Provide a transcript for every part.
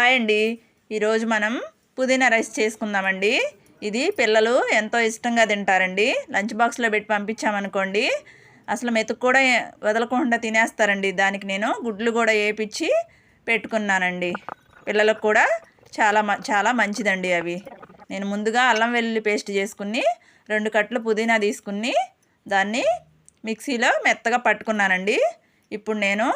Hi అండి. ఈరోజు మనం పుదీనా రైస్ చేసుకుందామండి. ఇది పిల్లలు ఎంతో ఇష్టంగా తింటారండి. లంచ్ బాక్స్లో పెట్టి పంపించామనుకోండి అసలు మెతుకు కూడా వదలకుండా తినేస్తారండి. దానికి నేను గుడ్లు కూడా వేపించి పెట్టుకున్నానండి. పిల్లలకు కూడా చాలా చాలా మంచిదండి అవి. నేను ముందుగా అల్లం వెల్లుల్లి పేస్ట్ చేసుకుని రెండు కట్టలు పుదీనా తీసుకుని దాన్ని మిక్సీలో మెత్తగా పట్టుకున్నానండి. ఇప్పుడు నేను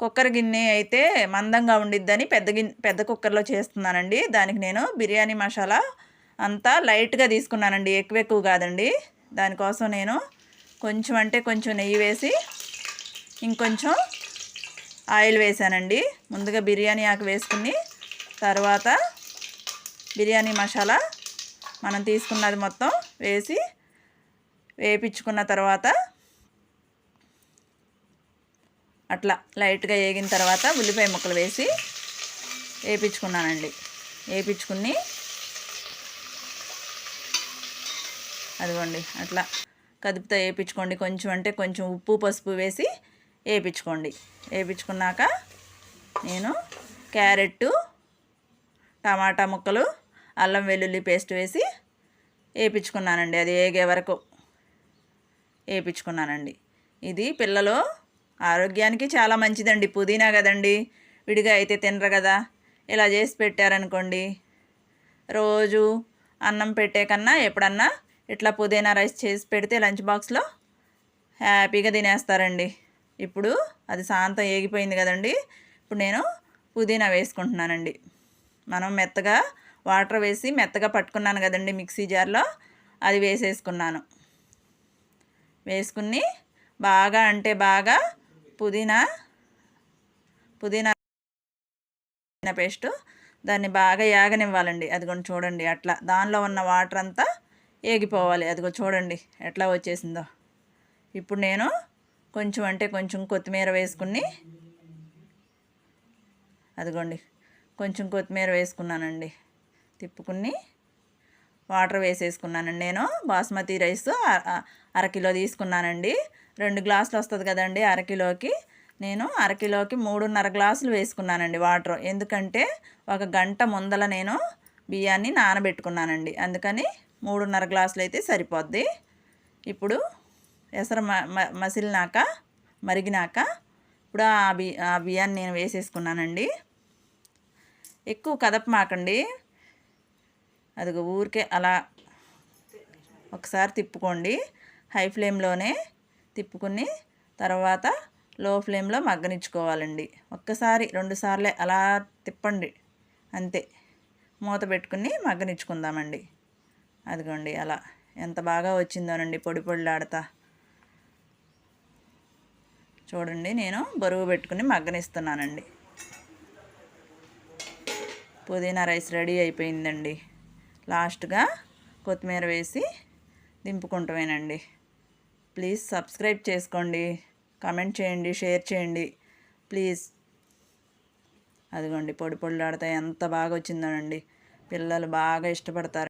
కుక్కర్ గిన్నె అయితే మందంగా ఉండిద్దని పెద్ద గిన్నె పెద్ద కుక్కర్లో చేస్తున్నానండి. దానికి నేను బిర్యానీ మసాలా అంతా లైట్గా తీసుకున్నానండి. ఎక్కువ ఎక్కువ కాదండి. దానికోసం నేను కొంచెం అంటే కొంచెం నెయ్యి వేసి ఇంకొంచెం ఆయిల్ వేసానండి. ముందుగా బిర్యానీ ఆకు వేసుకుని తర్వాత బిర్యానీ మసాలా మనం తీసుకున్నది మొత్తం వేసి వేపించుకున్న తర్వాత అట్లా లైట్గా వేగిన తర్వాత ఉల్లిపాయ ముక్కలు వేసి వేపించుకున్నానండి. వేపించుకుని అదిగోండి అట్లా కదుపుతో వేపించుకోండి. కొంచెం అంటే కొంచెం ఉప్పు పసుపు వేసి వేపించుకోండి. వేపించుకున్నాక నేను క్యారెట్ టమాటా ముక్కలు అల్లం వెల్లుల్లి పేస్ట్ వేసి వేపించుకున్నానండి. అది వేగే వరకు వేపించుకున్నానండి. ఇది పిల్లలు ఆరోగ్యానికి చాలా మంచిదండి. పుదీనా కదండి. విడిగా అయితే తినరు కదా. ఇలా చేసి పెట్టారనుకోండి. రోజు అన్నం పెట్టే కన్నా ఎప్పుడన్నా ఇట్లా పుదీనా రైస్ చేసి పెడితే లంచ్ బాక్స్లో హ్యాపీగా తినేస్తారండి. ఇప్పుడు అది శాంతం ఏగిపోయింది కదండి. ఇప్పుడు నేను పుదీనా వేసుకుంటున్నానండి. మనం మెత్తగా వాటర్ వేసి మెత్తగా పట్టుకున్నాను కదండి మిక్సీ జార్లో. అది వేసేసుకున్నాను. వేసుకుని బాగా అంటే బాగా పుదీనా పుదీనా పేస్ట్ దాన్ని బాగా యాగనివ్వాలండి. అదిగోండి చూడండి అట్లా. దానిలో ఉన్న వాటర్ అంతా ఏగిపోవాలి. అదిగో చూడండి ఎట్లా వచ్చేసిందో. ఇప్పుడు నేను కొంచెం అంటే కొంచెం కొత్తిమీర వేసుకుని అదిగోండి కొంచెం కొత్తిమీర వేసుకున్నానండి. తిప్పుకుని వాటర్ వేసేసుకున్నానండి. నేను బాస్మతి రైస్ అరకిలో తీసుకున్నానండి. రెండు గ్లాసులు వస్తుంది కదండి అరకిలోకి నేను అరకిలోకి మూడున్నర గ్లాసులు వేసుకున్నానండి వాటర్. ఎందుకంటే ఒక గంట ముందల నేను బియ్యాన్ని నానబెట్టుకున్నానండి. అందుకని మూడున్నర గ్లాసులు అయితే సరిపోద్ది. ఇప్పుడు ఎసరు మసిలినాక మరిగినాక ఇప్పుడు ఆ బి ఆ బియ్యాన్ని నేను వేసేసుకున్నానండి. ఎక్కువ కదపమాకండి. అది ఊరికే అలా ఒకసారి తిప్పుకోండి. హై ఫ్లేమ్లోనే తిప్పుకుని తర్వాత లో ఫ్లేమ్లో మగ్గనిచ్చుకోవాలండి. ఒక్కసారి రెండుసార్లే అలా తిప్పండి. అంతే. మూత పెట్టుకుని మగ్గనిచ్చుకుందామండి. అదిగోండి అలా. ఎంత బాగా వచ్చిందోనండి పొడి పొడిలాడతా. చూడండి నేను బరువు పెట్టుకుని మగ్గనిస్తున్నానండి. పుదీనా రైస్ రెడీ అయిపోయిందండి. లాస్ట్గా కొత్తిమీర వేసి దింపుకుంటామేనండి. ప్లీజ్ సబ్స్క్రైబ్ చేసుకోండి కమెంట్ చేయండి షేర్ చేయండి. ప్లీజ్. అదిగోండి పొడి పొడిలాడితే ఎంత బాగా వచ్చిందోనండి. పిల్లలు బాగా ఇష్టపడతారు.